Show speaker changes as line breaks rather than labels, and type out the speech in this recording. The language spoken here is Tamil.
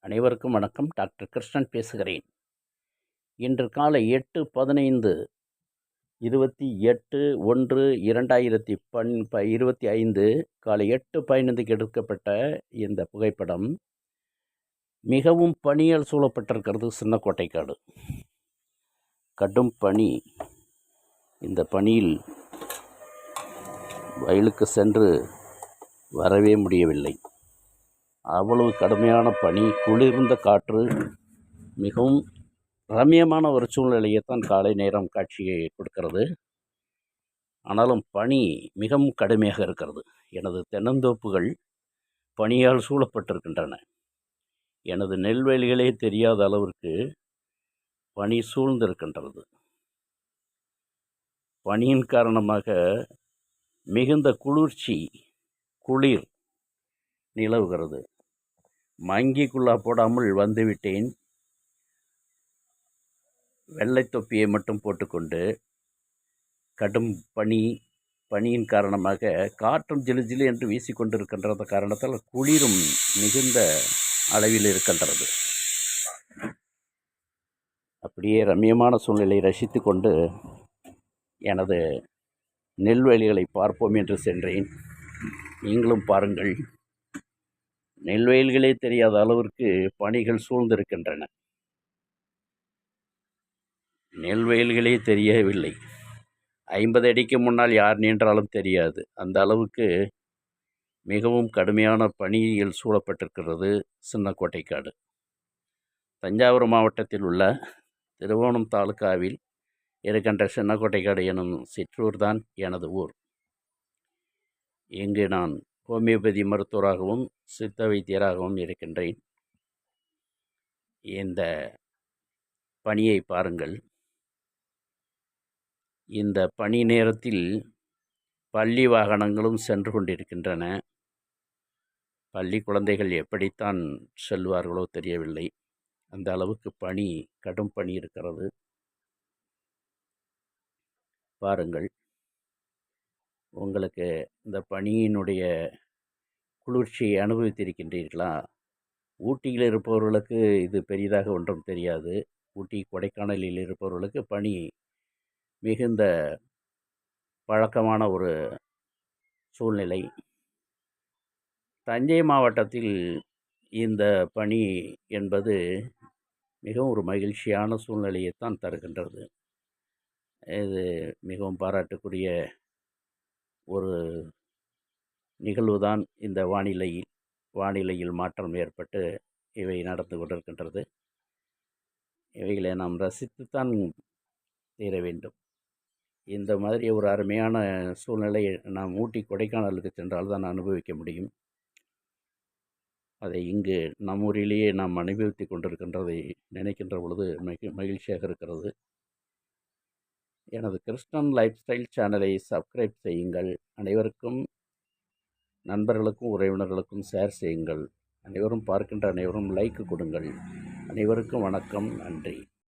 அனைவருக்கும் வணக்கம். டாக்டர் கிருஷ்ணன் பேசுகிறேன். இன்று காலை எட்டு பதினைந்து இருபத்தி எட்டு ஒன்று இரண்டாயிரத்தி பன் ப இருபத்தி ஐந்து காலை எட்டு பதினைந்துக்கு எடுக்கப்பட்ட இந்த புகைப்படம் மிகவும் பனியால் சூழப்பட்டிருக்கிறது சின்ன கோட்டைக்காடு. கடும் பனி. இந்த பனியில் வயலுக்கு சென்று வரவே முடியவில்லை. அவ்வளவு கடுமையான பனி குளிர்ந்த காற்று மிகவும் ரம்மியமான ஒரு சூழ்நிலையைத்தான் காலை நேரம் காட்சியை கொடுக்கிறது. ஆனாலும் பனி மிகவும் கடுமையாக இருக்கிறது. எனது தென்னந்தோப்புகள் பனியால் சூழப்பட்டிருக்கின்றன. எனது நெல்வேலிகளே தெரியாத அளவிற்கு பனி சூழ்ந்திருக்கின்றது. பனியின் காரணமாக மிகுந்த குளிர்ச்சி குளிர் நிலவுகிறது. மங்கிக்குள்ளா போடாமல் வந்துவிட்டேன். வெள்ளை தொப்பியை மட்டும் போட்டுக்கொண்டு கடும் பனி பனியின் காரணமாக காற்றும் ஜிலு ஜிலு என்று வீசிக்கொண்டிருக்கின்ற காரணத்தால் குளிரும் மிகுந்த அளவில் இருக்கின்றது. அப்படியே ரம்மியமான சூழ்நிலையை ரசித்து கொண்டு எனது நெல்வெளிகளை பார்ப்போம் என்று சென்றேன். நீங்களும் பாருங்கள். நெல்வயல்களே தெரியாத அளவிற்கு பணிகள் சூழ்ந்திருக்கின்றன. நெல்வயல்களே தெரியவில்லை. ஐம்பது அடிக்கு முன்னால் யார் நின்றாலும் தெரியாது. அந்த அளவுக்கு மிகவும் கடுமையான பணியில் சூழப்பட்டிருக்கிறது சின்னக்கோட்டைக்காடு. தஞ்சாவூர் மாவட்டத்தில் உள்ள திருவோணம் தாலுக்காவில் இருக்கின்ற சின்னக்கோட்டைக்காடு எனும் சிற்றூர் தான் எனது ஊர். இங்கு நான் ஹோமியோபதி மருத்துவராகவும் சித்த வைத்தியராகவும் இருக்கின்றேன். இந்த பணியை பாருங்கள். இந்த பணி நேரத்தில் பள்ளி வாகனங்களும் சென்று கொண்டிருக்கின்றன. பள்ளி குழந்தைகள் எப்படித்தான் செல்வார்களோ தெரியவில்லை. அந்த அளவுக்கு பணி கடும் பனி இருக்கிறது. பாருங்கள். உங்களுக்கு இந்த பணியினுடைய குளிர்ச்சியை அனுபவித்திருக்கின்றீர்களா? ஊட்டியில் இருப்பவர்களுக்கு இது பெரிதாக ஒன்றும் தெரியாது. ஊட்டி கொடைக்கானலில் இருப்பவர்களுக்கு பனி மிகுந்த பழக்கமான ஒரு சூழ்நிலை. தஞ்சை மாவட்டத்தில் இந்த பனி என்பது மிகவும் ஒரு மகிழ்ச்சியான சூழ்நிலையைத்தான் தருகின்றது. இது மிகவும் பாராட்டுக்குரிய ஒரு நிகழ்வு தான் இந்த வானிலையில் வானிலையில் மாற்றம் ஏற்பட்டு இவை நடந்து கொண்டிருக்கின்றது. இவைகளை நாம் ரசித்துத்தான் தீர வேண்டும். இந்த மாதிரி ஒரு அருமையான சூழ்நிலையை நாம் ஊட்டி கொடைக்கானலுக்கு சென்றால் தான் அனுபவிக்க முடியும். அதை இங்கு நம் ஊரிலேயே நாம் அனுபவித்து கொண்டிருக்கின்றதை நினைக்கின்ற பொழுது மிக மகிழ்ச்சியாக இருக்கிறது. எனது கிறிஸ்டன் லைஃப் ஸ்டைல் சேனலை சப்ஸ்கிரைப் செய்யுங்கள். அனைவருக்கும் நண்பர்களுக்கும் உறவினர்களுக்கும் ஷேர் செய்யுங்கள். அனைவரும் பார்க்கின்ற அனைவரும் லைக் கொடுங்கள். அனைவருக்கும் வணக்கம். நன்றி.